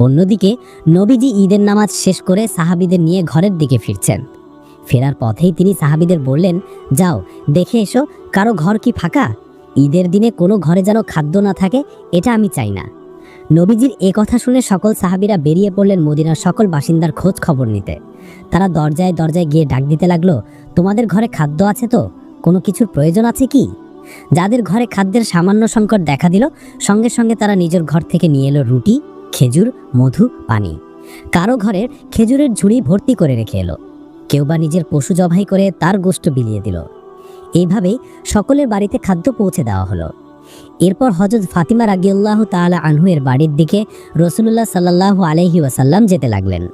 অন্যদিকে, নবীজি ঈদের নামাজ শেষ করে সাহাবিদের নিয়ে ঘরের দিকে ফিরছেন। ফেরার পথেই তিনি সাহাবিদের বললেন, যাও, দেখে এসো, কারও ঘর কি ফাঁকা? ঈদের দিনে কোনো ঘরে যেন খাদ্য না থাকে, এটা আমি চাই না। নবীজির এ কথা শুনে সকল সাহাবিরা বেরিয়ে পড়লেন মদিনার সকল বাসিন্দার খোঁজ খবর নিতে। তারা দরজায় দরজায় গিয়ে ডাক দিতে লাগল, তোমাদের ঘরে খাদ্য আছে তো? কোনো কিছুর প্রয়োজন আছে কি? যাদের ঘরে খাদ্যের সামান্য সংকট দেখা দিল, সঙ্গে সঙ্গে তারা নিজের ঘর থেকে নিয়ে এলো রুটি খেজুর, মধু, পানি। কারও ঘরের খেজুরের ঝুড়ি ভর্তি করে রেখে এলো। কেউ বা নিজের পশু জবাই করে তার গোষ্ঠ বিলিয়ে দিল। এইভাবেই সকলের বাড়িতে খাদ্য পৌঁছে দেওয়া হলো। এরপর হজরত ফাতিমা রাগিউল্লাহ তাআলা আনহু এর বাড়ির দিকে রসুলুল্লাহ সাল্লাহ আলহি ওয়াসাল্লাম যেতে লাগলেন।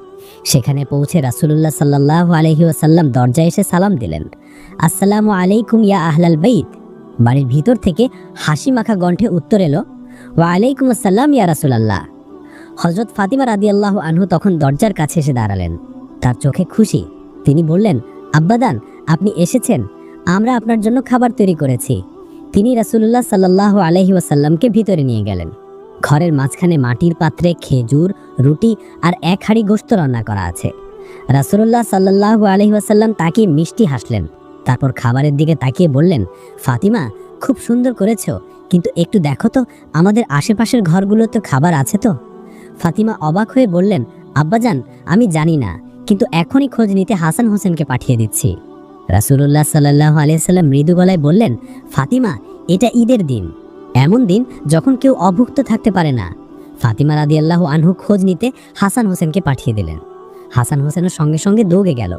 সেখানে পৌঁছে রাসুলুল্লাহ সাল্লাহ আলহি ওয়াসাল্লাম দরজায় এসে সালাম দিলেন। আসসালামু আলাইকুম ইয়া আহলাল বাইত। বাড়ির ভিতর থেকে হাসি মাখা কণ্ঠে উত্তর এলো, ওয়া আলাইকুম আসসালাম ইয়া রাসুলাল্লাহ। হজরত ফাতিমা রাদি আল্লাহ আনহু তখন দরজার কাছে এসে দাঁড়ালেন। তার চোখে খুশি। তিনি বললেন, আব্বাদান, আপনি এসেছেন। আমরা আপনার জন্য খাবার তৈরি করেছি। তিনি রাসুলুল্লাহ সাল্লাহ আলহি ওয়াসাল্লামকে ভিতরে নিয়ে গেলেন। ঘরের মাঝখানে মাটির পাত্রে খেজুর, রুটি আর এক হাঁড়ি গোস্ত রান্না করা আছে। রাসুলুল্লাহ সাল্লাহ আলহি ওয়াসাল্লাম তাকে মিষ্টি হাসলেন। তারপর খাবারের দিকে তাকিয়ে বললেন, ফাতিমা, খুব সুন্দর করেছ, কিন্তু একটু দেখো তো, আমাদের আশেপাশের ঘরগুলোতে খাবার আছে তো? ফাতিমা অবাক হয়ে বললেন, আব্বাজান, আমি জানি না, কিন্তু এখনই খোঁজ নিতে হাসান হোসেনকে পাঠিয়ে দিচ্ছি। রাসুলুল্লাহ সাল্লাহ আলিয়াল্লাম মৃদু গলায় বললেন, ফাতিমা, এটা ঈদের দিন। এমন দিন যখন কেউ অভুক্ত থাকতে পারে না। ফাতিমা রাদিয়াল্লাহু আনহু খোঁজ নিতে হাসান হোসেনকে পাঠিয়ে দিলেন। হাসান হোসেনের সঙ্গে সঙ্গে দৌড়ে গেল।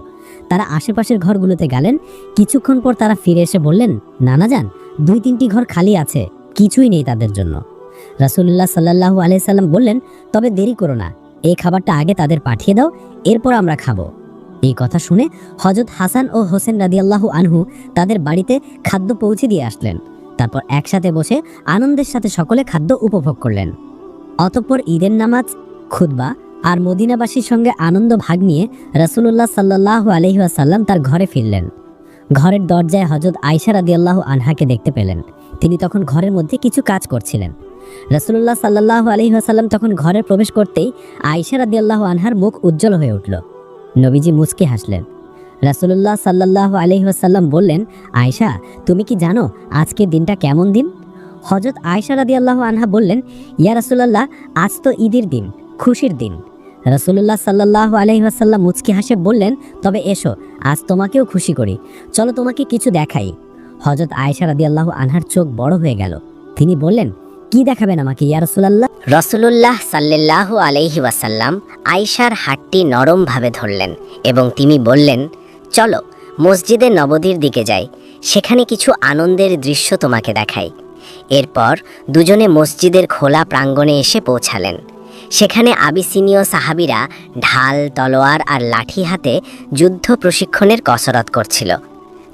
তারা আশেপাশের ঘরগুলোতে গেলেন। কিছুক্ষণ পর তারা ফিরে এসে বললেন, নানা যান দুই তিনটি ঘর খালি আছে, কিছুই নেই তাদের জন্য। রাসুল্লাহ সাল্লাহু আলাইসাল্লাম বললেন, তবে দেরি করো না। এই খাবারটা আগে তাদের পাঠিয়ে দাও, এরপর আমরা খাব। এই কথা শুনে হজরত হাসান ও হোসেন রাদিয়াল্লাহু আনহু তাদের বাড়িতে খাদ্য পৌঁছে দিয়ে আসলেন। তারপর একসাথে বসে আনন্দের সাথে সকলে খাদ্য উপভোগ করলেন। অতঃপর ঈদের নামাজ, খুতবা আর মদিনাবাসীর সঙ্গে আনন্দ ভাগ নিয়ে রাসুলুল্লাহ সাল্লাহ আলহিহাসাল্লাম তার ঘরে ফিরলেন। ঘরের দরজায় হজরত আয়সা রাদিয়াল্লাহু আনহাকে দেখতে পেলেন। তিনি তখন ঘরের মধ্যে কিছু কাজ করছিলেন। রাসুলুল্লাহ সাল্লাহ আলহিহাসাল্লাম তখন ঘরে প্রবেশ করতেই আয়সা রাদিয়াল্লাহু আনহার মুখ উজ্জ্বল হয়ে উঠল। নবীজি মুচকে হাসলেন। রাসুলুল্লাহ সাল্লাহ আলহিহাসাল্লাম বললেন, আয়শা, তুমি কি জানো আজকে দিনটা কেমন দিন? হজরত আয়সা রাদি আল্লাহ আনহা বললেন, ইয়া রাসুলাল্লাহ, আজ তো ঈদের দিন, খুশির দিন। রাসুলুল্লাহ সাল্লাহ আলহিহাসাল্লাম মুচকি হাসে বললেন, তবে এসো, আজ তোমাকেও খুশি করি। চলো তোমাকে কিছু দেখাই। হজরত আয়সা রাদি আল্লাহ আনহার চোখ বড় হয়ে গেল। তিনি বললেন কি দেখাবেন আমাকে, ইয়া রাসুলাল্লাহ? সাল্লাল্লাহু আলাইহি ওয়াসাল্লাম আয়শার হাতটি নরমভাবে ধরলেন এবং তিনি বললেন, চলো, মসজিদে নবদীর দিকে যাই, সেখানে কিছু আনন্দের দৃশ্য তোমাকে দেখাই। এরপর দুজনে মসজিদের খোলা প্রাঙ্গণে এসে পৌঁছালেন। সেখানে আবিসিনীয় সাহাবিরা ঢাল, তলোয়ার আর লাঠি হাতে যুদ্ধ প্রশিক্ষণের কসরত করছিল।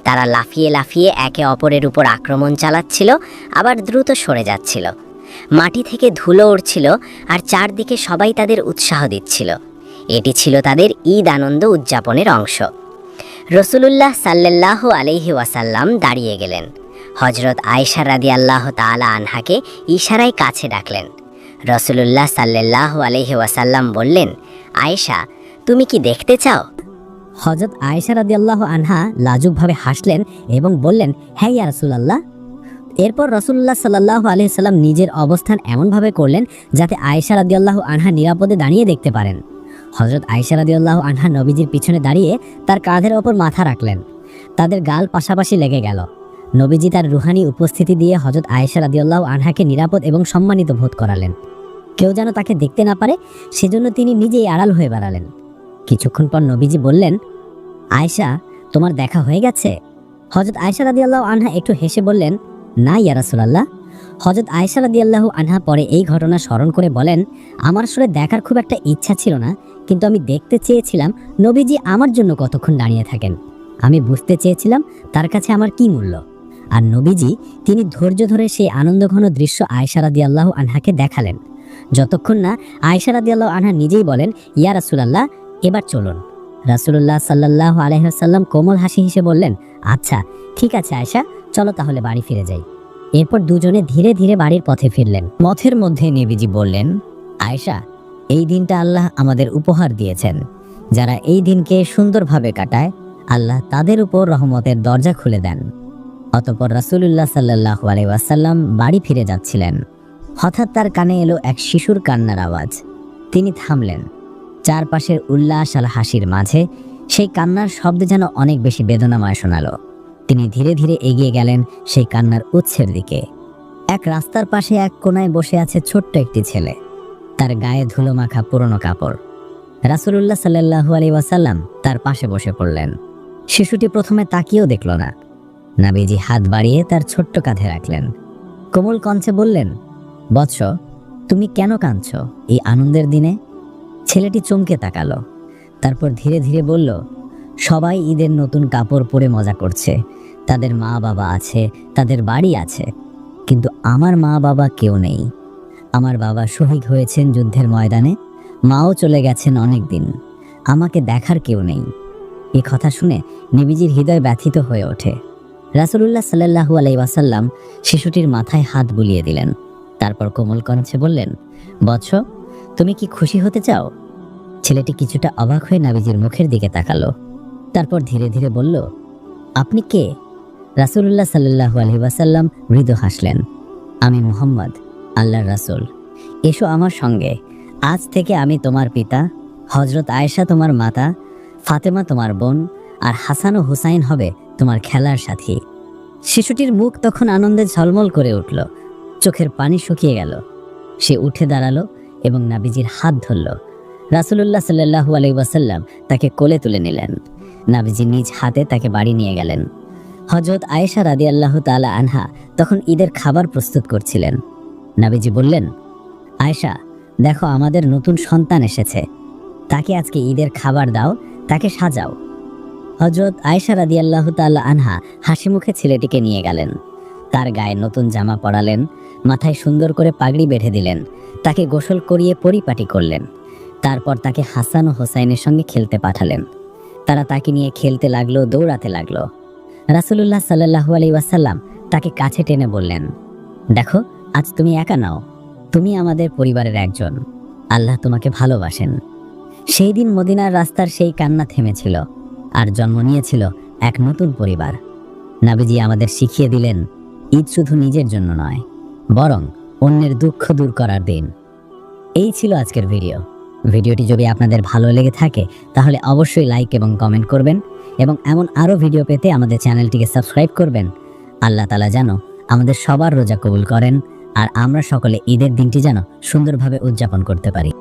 তারা লাফিয়ে লাফিয়ে একে অপরের উপর আক্রমণ চালাচ্ছিল, আবার দ্রুত সরে যাচ্ছিল। মাটি থেকে ধুলো উড়ছিল আর চারদিকে সবাই তাদের উৎসাহ দিচ্ছিল। এটি ছিল তাদের ঈদ আনন্দ উদযাপনের অংশ। রসুলুল্লাহ সাল্লাহ আলহি ওয়াসাল্লাম দাঁড়িয়ে গেলেন। হজরত আয়সা রাদি আল্লাহ তালা আনহাকে ইশারায় কাছে ডাকলেন। রসুলুল্লাহ সাল্লাহ আলহি ওয়াসাল্লাম বললেন, আয়েশা, তুমি কি দেখতে চাও? হজরত আয়েশা রাদিয়াল্লাহ আনহা লাজুকভাবে হাসলেন এবং বললেন হ্যাঁ ইয়া রাসূলুল্লাহ। এরপর রসুল্লাহ সাল্লাহ আলহিসাল্লাম নিজের অবস্থান এমনভাবে করলেন যাতে আয়েশা রাদিয়াল্লাহ আনহা নিরাপদে দাঁড়িয়ে দেখতে পারেন। হজরত আয়েশা রাদিয়াল্লাহ আনহা নবীজির পিছনে দাঁড়িয়ে তার কাঁধের ওপর মাথা রাখলেন। তাদের গাল পাশাপাশি লেগে গেল। নবীজি তার রুহানি উপস্থিতি দিয়ে হজরত আয়েশা রাদিয়াল্লাহ আনহাকে নিরাপদ এবং সম্মানিত বোধ করালেন। কেউ যেন তাকে দেখতে না পারে, সেজন্য তিনি নিজেই আড়াল হয়ে বেড়ালেন। কিছুক্ষণ পর নবীজি বললেন, আয়শা, তোমার দেখা হয়ে গেছে? হজরত আয়সা রাদি আল্লাহ আনহা একটু হেসে বললেন, না ইয়া রাসূলুল্লাহ। হজরত আয়সা রাদি আল্লাহ আনহা পরে এই ঘটনা স্মরণ করে বলেন, আমার আসলে দেখার খুব একটা ইচ্ছা ছিল না, কিন্তু আমি দেখতে চেয়েছিলাম নবীজি আমার জন্য কতক্ষণ দাঁড়িয়ে থাকেন। আমি বুঝতে চেয়েছিলাম তার কাছে আমার কি মূল্য। আর নবীজি তিনি ধৈর্য ধরে সেই আনন্দঘন দৃশ্য আয়সা আল্লাহ আনহাকে দেখালেন। যতক্ষণ না আয়সা আল্লাহ আনহা নিজেই বলেন, ইয়া রাসূলুল্লাহ এবার চলুন। রাসুলুল্লাহ সাল্লাহ আলহাম কোমল হাসি হেসে বললেন আচ্ছা ঠিক আছে আয়সা চলো তাহলে বাড়ি ফিরে যাই। এরপর দুজনে ধীরে ধীরে বাড়ির পথে ফিরলেন। পথের মধ্যে নেবিজি বললেন আয়সা এই দিনটা আল্লাহ আমাদের উপহার দিয়েছেন। যারা এই দিনকে সুন্দরভাবে কাটায়, আল্লাহ তাদের উপর রহমতের দরজা খুলে দেন। অতপর রাসূলুল্লাহ সাল্লাহ আলাইসাল্লাম বাড়ি ফিরে যাচ্ছিলেন। হঠাৎ তার কানে এলো এক শিশুর কান্নার আওয়াজ। তিনি থামলেন। চারপাশের উল্লাস আর হাসির মাঝে সেই কান্নার শব্দ যেন অনেক বেশি বেদনাময় শোনালো। তিনি ধীরে ধীরে এগিয়ে গেলেন সেই কান্নার উৎসের দিকে। এক রাস্তার পাশে এক কোনায় বসে আছে ছোট্ট একটি ছেলে। তার গায়ে ধুলো মাখা পুরনো কাপড়। রাসূলুল্লাহ সাল্লাহু আলী ওয়াসাল্লাম তার পাশে বসে পড়লেন। শিশুটি প্রথমে তাকিয়েও দেখল না। নাবিজি হাত বাড়িয়ে তার ছোট্ট কাঁধে রাখলেন। কোমল কঞ্চে বললেন, বৎস, তুমি কেন কাঁদছ এই আনন্দের দিনে? ছেলেটি চমকে তাকালো। তারপর ধীরে ধীরে বলল, সবাই ঈদের নতুন কাপড় পরে মজা করছে। তাদের মা বাবা আছে, তাদের বাড়ি আছে। কিন্তু আমার মা বাবা কেউ নেই। আমার বাবা শহীদ হয়েছেন যুদ্ধের ময়দানে, মাও চলে গেছেন অনেক দিন আমাকে দেখার কেউ নেই। এ কথা শুনে নিবিজির হৃদয় ব্যথিত হয়ে ওঠে। রাসূলুল্লাহ সাল্লাহু আলাই ওয়াসাল্লাম শিশুটির মাথায় হাত বুলিয়ে দিলেন। তারপর কোমল কঞ্চে বললেন, বৎস তুমি কি খুশি হতে চাও? ছেলেটি কিছুটা অবাক হয়ে নাবিজির মুখের দিকে তাকালো। তারপর ধীরে ধীরে বলল, আপনি কে? রাসূলুল্লাহ সাল্লাহু আলহি ওয়াসাল্লাম মৃদু হাসলেন। আমি মুহাম্মদ, আল্লাহর রাসূল। এসো আমার সঙ্গে। আজ থেকে আমি তোমার পিতা হজরত আয়েশা তোমার মাতা, ফাতেমা তোমার বোন, আর হাসান ও হুসাইন হবে তোমার খেলার সাথী। শিশুটির মুখ তখন আনন্দে ঝলমল করে উঠল। চোখের পানি শুকিয়ে গেল। সে উঠে দাঁড়াল এবং নাবিজির হাত ধরল। রাসূলুল্লাহ সাল্লাহু আলাই ওয়াসাল্লাম তাকে কোলে তুলে নিলেন। নাবিজি নিজ হাতে তাকে বাড়ি নিয়ে গেলেন। হজরত আয়েশা রাদি আল্লাহ তালা আনহা তখন ঈদের খাবার প্রস্তুত করছিলেন। নাবিজি বললেন, আয়েশা, দেখো আমাদের নতুন সন্তান এসেছে। তাকে আজকে ঈদের খাবার দাও, তাকে সাজাও। হজরত আয়েশা রাদি আল্লাহ তাল্লা আনহা হাসি মুখে ছেলেটিকে নিয়ে গেলেন। তার গায়ে নতুন জামা পরালেন মাথায় সুন্দর করে পাগড়ি বেঁধে দিলেন। তাকে গোসল করিয়ে পরিপাটি করলেন। তারপর তাকে হাসান ও হোসাইনের সঙ্গে খেলতে পাঠালেন। তারা তাকে নিয়ে খেলতে লাগল, দৌড়াতে লাগল। রাসূলুল্লাহ সাল্লাহু ওয়াসাল্লাম তাকে কাছে টেনে বললেন, দেখো, আজ তুমি একা নাও। তুমি আমাদের পরিবারের একজন। আল্লাহ তোমাকে ভালোবাসেন। সেই দিন মদিনার রাস্তার সেই কান্না থেমেছিল আর জন্ম নিয়েছিল এক নতুন পরিবার। নাবিজি আমাদের শিখিয়ে দিলেন, ঈদ শুধু নিজের জন্য নয় বরং অন্যের দুঃখ দূর করার দিন। এই ছিল আজকের ভিডিও। ভিডিওটি যদি আপনাদের ভালো লেগে থাকে, তাহলে অবশ্যই লাইক এবং কমেন্ট করবেন এবং এমন আরও ভিডিও পেতে আমাদের চ্যানেলটিকে সাবস্ক্রাইব করবেন। আল্লাহ তালা যেন আমাদের সবার রোজা কবুল করেন আর আমরা সকলে ঈদের দিনটি যেন সুন্দরভাবে উদযাপন করতে পারি।